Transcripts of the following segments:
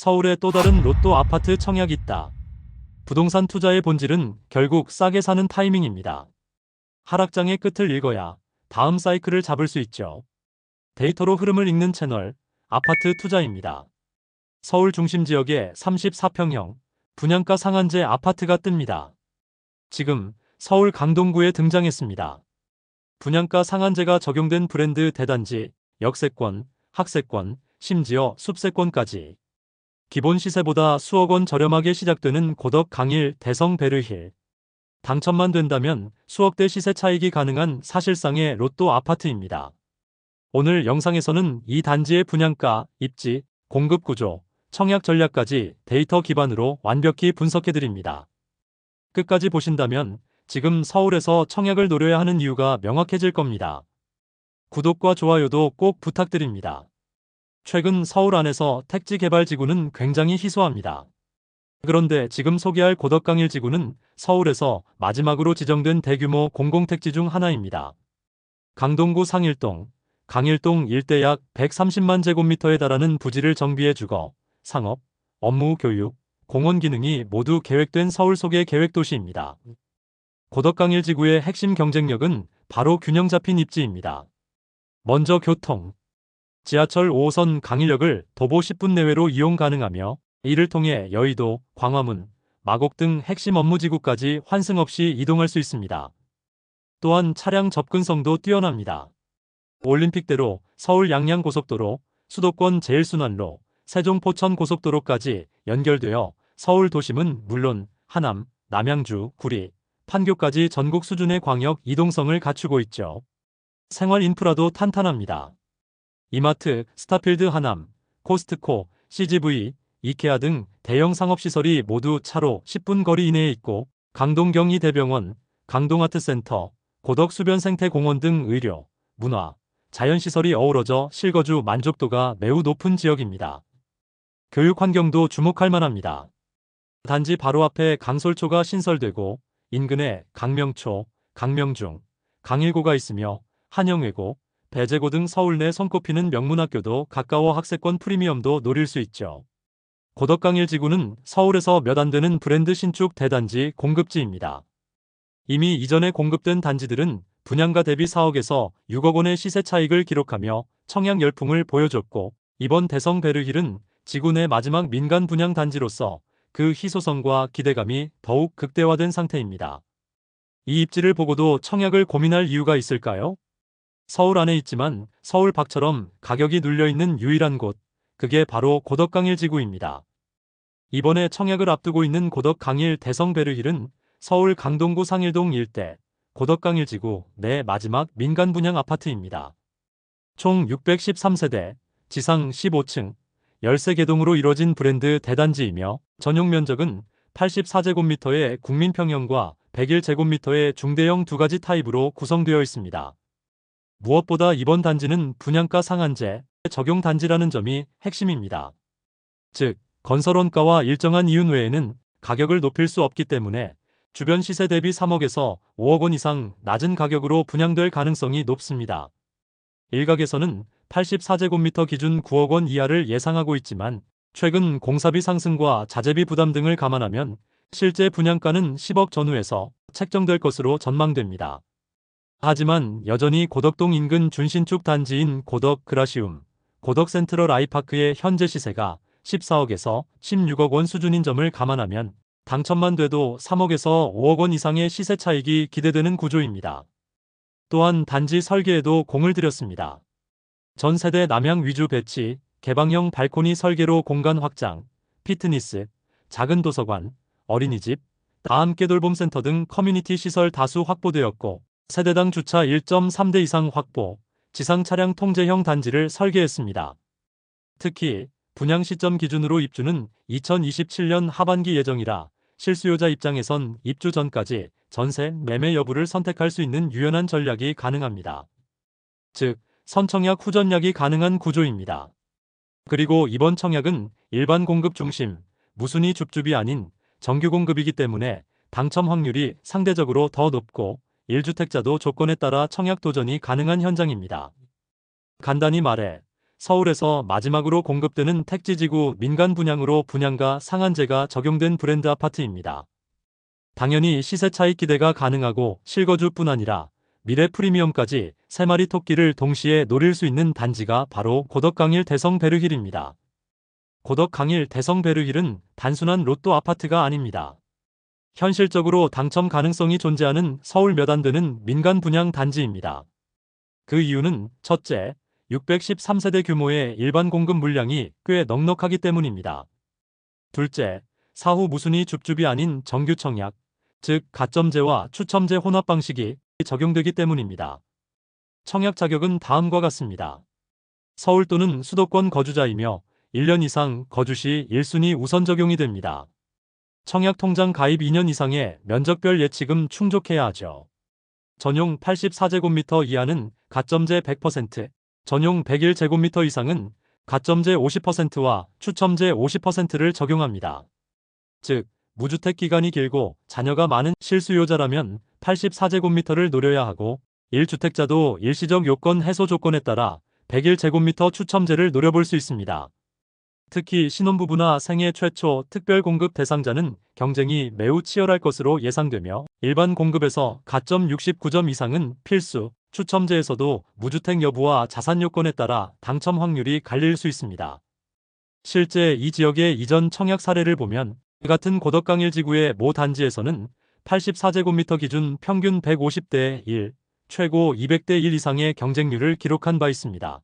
서울에 또 다른 로또 아파트 청약 있다. 부동산 투자의 본질은 결국 싸게 사는 타이밍입니다. 하락장의 끝을 읽어야 다음 사이클을 잡을 수 있죠. 데이터로 흐름을 읽는 채널 아파트 투자입니다. 서울 중심 지역에 34평형 분양가 상한제 아파트가 뜹니다. 지금 서울 강동구에 등장했습니다. 분양가 상한제가 적용된 브랜드 대단지, 역세권, 학세권, 심지어 숲세권까지 기본 시세보다 수억 원 저렴하게 시작되는 고덕 강일 대성 베르힐. 당첨만 된다면 수억대 시세 차익이 가능한 사실상의 로또 아파트입니다. 오늘 영상에서는 이 단지의 분양가, 입지, 공급 구조, 청약 전략까지 데이터 기반으로 완벽히 분석해드립니다. 끝까지 보신다면 지금 서울에서 청약을 노려야 하는 이유가 명확해질 겁니다. 구독과 좋아요도 꼭 부탁드립니다. 최근 서울 안에서 택지 개발 지구는 굉장히 희소합니다. 그런데 지금 소개할 고덕강일 지구는 서울에서 마지막으로 지정된 대규모 공공택지 중 하나입니다. 강동구 상일동, 강일동 일대 약 130만 제곱미터에 달하는 부지를 정비해 주거, 상업, 업무 교육, 공원 기능이 모두 계획된 서울 속의 계획도시입니다. 고덕강일 지구의 핵심 경쟁력은 바로 균형 잡힌 입지입니다. 먼저 교통. 지하철 5호선 강일역을 도보 10분 내외로 이용 가능하며 이를 통해 여의도, 광화문, 마곡 등 핵심 업무지구까지 환승 없이 이동할 수 있습니다. 또한 차량 접근성도 뛰어납니다. 올림픽대로, 서울 양양고속도로, 수도권 제일순환로, 세종 포천 고속도로까지 연결되어 서울 도심은 물론 하남, 남양주, 구리, 판교까지 전국 수준의 광역 이동성을 갖추고 있죠. 생활 인프라도 탄탄합니다. 이마트, 스타필드 하남, 코스트코, CGV, 이케아 등 대형 상업시설이 모두 차로 10분 거리 이내에 있고 강동경희 대병원, 강동아트센터, 고덕수변생태공원 등 의료, 문화, 자연시설이 어우러져 실거주 만족도가 매우 높은 지역입니다. 교육 환경도 주목할 만합니다. 단지 바로 앞에 강솔초가 신설되고 인근에 강명초, 강명중, 강일고가 있으며 한영외고, 배재고 등 서울 내 손꼽히는 명문학교도 가까워 학세권 프리미엄도 노릴 수 있죠. 고덕강일 지구는 서울에서 몇 안 되는 브랜드 신축 대단지 공급지입니다. 이미 이전에 공급된 단지들은 분양가 대비 4억에서 6억 원의 시세 차익을 기록하며 청약 열풍을 보여줬고 이번 대성 베르힐은 지구 내 마지막 민간 분양 단지로서 그 희소성과 기대감이 더욱 극대화된 상태입니다. 이 입지를 보고도 청약을 고민할 이유가 있을까요? 서울 안에 있지만 서울 밖처럼 가격이 눌려있는 유일한 곳, 그게 바로 고덕강일 지구입니다. 이번에 청약을 앞두고 있는 고덕강일 대성베르힐은 서울 강동구 상일동 일대 고덕강일 지구 내 마지막 민간 분양 아파트입니다. 총 613세대, 지상 15층, 13개 동으로 이뤄진 브랜드 대단지이며 전용 면적은 84제곱미터의 국민평형과 101제곱미터의 중대형 두 가지 타입으로 구성되어 있습니다. 무엇보다 이번 단지는 분양가 상한제 적용 단지라는 점이 핵심입니다. 즉, 건설원가와 일정한 이윤 외에는 가격을 높일 수 없기 때문에 주변 시세 대비 3억에서 5억 원 이상 낮은 가격으로 분양될 가능성이 높습니다. 일각에서는 84제곱미터 기준 9억 원 이하를 예상하고 있지만 최근 공사비 상승과 자재비 부담 등을 감안하면 실제 분양가는 10억 전후에서 책정될 것으로 전망됩니다. 하지만 여전히 고덕동 인근 준신축 단지인 고덕 그라시움, 고덕 센트럴 아이파크의 현재 시세가 14억에서 16억 원 수준인 점을 감안하면 당첨만 돼도 3억에서 5억 원 이상의 시세 차익이 기대되는 구조입니다. 또한 단지 설계에도 공을 들였습니다. 전 세대 남향 위주 배치, 개방형 발코니 설계로 공간 확장, 피트니스, 작은 도서관, 어린이집, 다함 깨돌봄 센터 등 커뮤니티 시설 다수 확보되었고 세대당 주차 1.3대 이상 확보, 지상 차량 통제형 단지를 설계했습니다. 특히 분양 시점 기준으로 입주는 2027년 하반기 예정이라 실수요자 입장에선 입주 전까지 전세, 매매 여부를 선택할 수 있는 유연한 전략이 가능합니다. 즉, 선청약 후전약이 가능한 구조입니다. 그리고 이번 청약은 일반 공급 중심, 무순위 줍줍이 아닌 정규 공급이기 때문에 당첨 확률이 상대적으로 더 높고 1주택자도 조건에 따라 청약 도전이 가능한 현장입니다. 간단히 말해 서울에서 마지막으로 공급되는 택지지구 민간 분양으로 분양가 상한제가 적용된 브랜드 아파트입니다. 당연히 시세 차익 기대가 가능하고 실거주뿐 아니라 미래 프리미엄까지 세 마리 토끼를 동시에 노릴 수 있는 단지가 바로 고덕강일 대성 베르힐입니다. 고덕강일 대성 베르힐은 단순한 로또 아파트가 아닙니다. 현실적으로 당첨 가능성이 존재하는 서울 몇 안 되는 민간 분양 단지입니다. 그 이유는 첫째, 613세대 규모의 일반 공급 물량이 꽤 넉넉하기 때문입니다. 둘째, 사후 무순위 줍줍이 아닌 정규 청약, 즉 가점제와 추첨제 혼합 방식이 적용되기 때문입니다. 청약 자격은 다음과 같습니다. 서울 또는 수도권 거주자이며 1년 이상 거주 시 1순위 우선 적용이 됩니다. 청약 통장 가입 2년 이상의 면적별 예치금 충족해야 하죠. 전용 84제곱미터 이하는 가점제 100%, 전용 101제곱미터 이상은 가점제 50%와 추첨제 50%를 적용합니다. 즉, 무주택 기간이 길고 자녀가 많은 실수요자라면 84제곱미터를 노려야 하고 1주택자도 일시적 요건 해소 조건에 따라 101제곱미터 추첨제를 노려볼 수 있습니다. 특히 신혼부부나 생애 최초 특별 공급 대상자는 경쟁이 매우 치열할 것으로 예상되며 일반 공급에서 가점 69점 이상은 필수, 추첨제에서도 무주택 여부와 자산 요건에 따라 당첨 확률이 갈릴 수 있습니다. 실제 이 지역의 이전 청약 사례를 보면 같은 고덕강일 지구의 모 단지에서는 84제곱미터 기준 평균 150대 1, 최고 200대 1 이상의 경쟁률을 기록한 바 있습니다.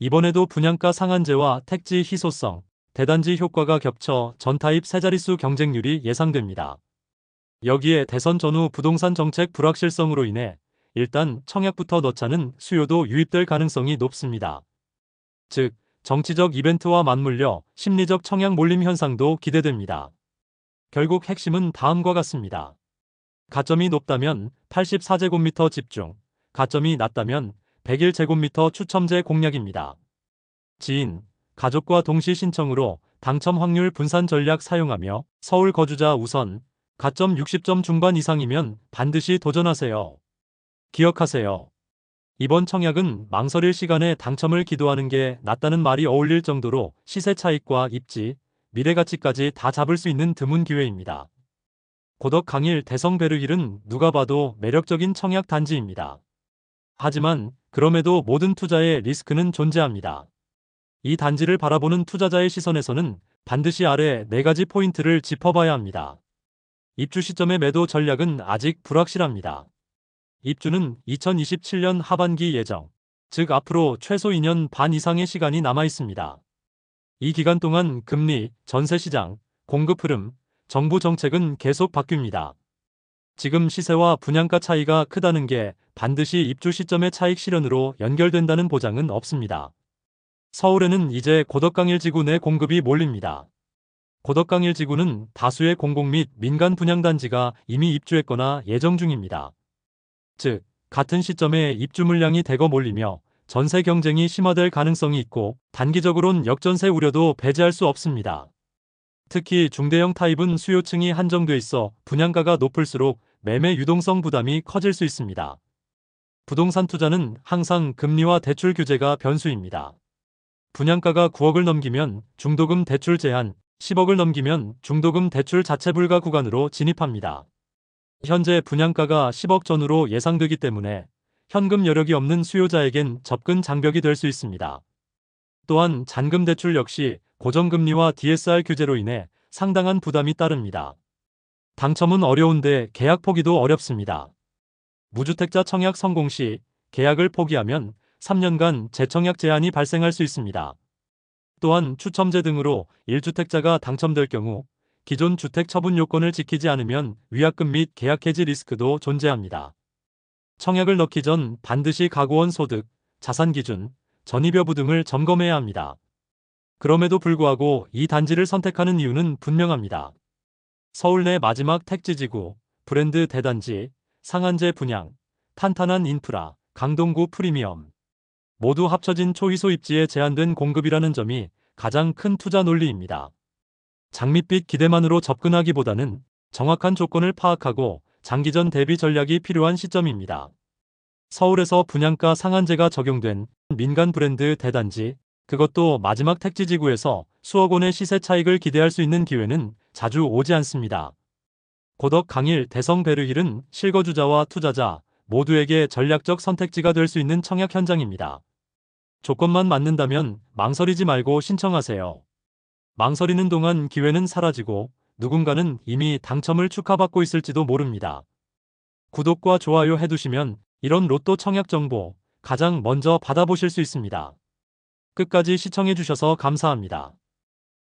이번에도 분양가 상한제와 택지 희소성, 대단지 효과가 겹쳐 전타입 세자릿수 경쟁률이 예상됩니다. 여기에 대선 전후 부동산 정책 불확실성으로 인해 일단 청약부터 넣자는 수요도 유입될 가능성이 높습니다. 즉, 정치적 이벤트와 맞물려 심리적 청약 몰림 현상도 기대됩니다. 결국 핵심은 다음과 같습니다. 가점이 높다면 84제곱미터 집중, 가점이 낮다면 101제곱미터 추첨제 공략입니다. 지인, 가족과 동시 신청으로 당첨 확률 분산 전략 사용하며 서울 거주자 우선 가점 60점 중반 이상이면 반드시 도전하세요. 기억하세요. 이번 청약은 망설일 시간에 당첨을 기도하는 게 낫다는 말이 어울릴 정도로 시세 차익과 입지, 미래 가치까지 다 잡을 수 있는 드문 기회입니다. 고덕 강일 대성 베르힐은 누가 봐도 매력적인 청약 단지입니다. 하지만 그럼에도 모든 투자의 리스크는 존재합니다. 이 단지를 바라보는 투자자의 시선에서는 반드시 아래 네 가지 포인트를 짚어봐야 합니다. 입주 시점의 매도 전략은 아직 불확실합니다. 입주는 2027년 하반기 예정, 즉 앞으로 최소 2년 반 이상의 시간이 남아 있습니다. 이 기간 동안 금리, 전세 시장, 공급 흐름, 정부 정책은 계속 바뀝니다. 지금 시세와 분양가 차이가 크다는 게 반드시 입주 시점의 차익 실현으로 연결된다는 보장은 없습니다. 서울에는 이제 고덕강일 지구 내 공급이 몰립니다. 고덕강일 지구는 다수의 공공 및 민간 분양단지가 이미 입주했거나 예정 중입니다. 즉, 같은 시점에 입주 물량이 대거 몰리며 전세 경쟁이 심화될 가능성이 있고 단기적으론 역전세 우려도 배제할 수 없습니다. 특히 중대형 타입은 수요층이 한정돼 있어 분양가가 높을수록 매매 유동성 부담이 커질 수 있습니다. 부동산 투자는 항상 금리와 대출 규제가 변수입니다. 분양가가 9억을 넘기면 중도금 대출 제한, 10억을 넘기면 중도금 대출 자체 불가 구간으로 진입합니다. 현재 분양가가 10억 전후로 예상되기 때문에 현금 여력이 없는 수요자에겐 접근 장벽이 될 수 있습니다. 또한 잔금 대출 역시 고정금리와 DSR 규제로 인해 상당한 부담이 따릅니다. 당첨은 어려운데 계약 포기도 어렵습니다. 무주택자 청약 성공 시 계약을 포기하면 3년간 재청약 제한이 발생할 수 있습니다. 또한 추첨제 등으로 1주택자가 당첨될 경우 기존 주택 처분 요건을 지키지 않으면 위약금 및 계약 해지 리스크도 존재합니다. 청약을 넣기 전 반드시 가구원 소득, 자산 기준, 전입 여부 등을 점검해야 합니다. 그럼에도 불구하고 이 단지를 선택하는 이유는 분명합니다. 서울 내 마지막 택지지구, 브랜드 대단지, 상한제 분양, 탄탄한 인프라, 강동구 프리미엄. 모두 합쳐진 초희소 입지에 제한된 공급이라는 점이 가장 큰 투자 논리입니다. 장밋빛 기대만으로 접근하기보다는 정확한 조건을 파악하고 장기전 대비 전략이 필요한 시점입니다. 서울에서 분양가 상한제가 적용된 민간 브랜드 대단지, 그것도 마지막 택지지구에서 수억 원의 시세 차익을 기대할 수 있는 기회는 자주 오지 않습니다. 고덕 강일 대성 베르힐은 실거주자와 투자자 모두에게 전략적 선택지가 될 수 있는 청약 현장입니다. 조건만 맞는다면 망설이지 말고 신청하세요. 망설이는 동안 기회는 사라지고 누군가는 이미 당첨을 축하받고 있을지도 모릅니다. 구독과 좋아요 해두시면 이런 로또 청약 정보 가장 먼저 받아보실 수 있습니다. 끝까지 시청해주셔서 감사합니다.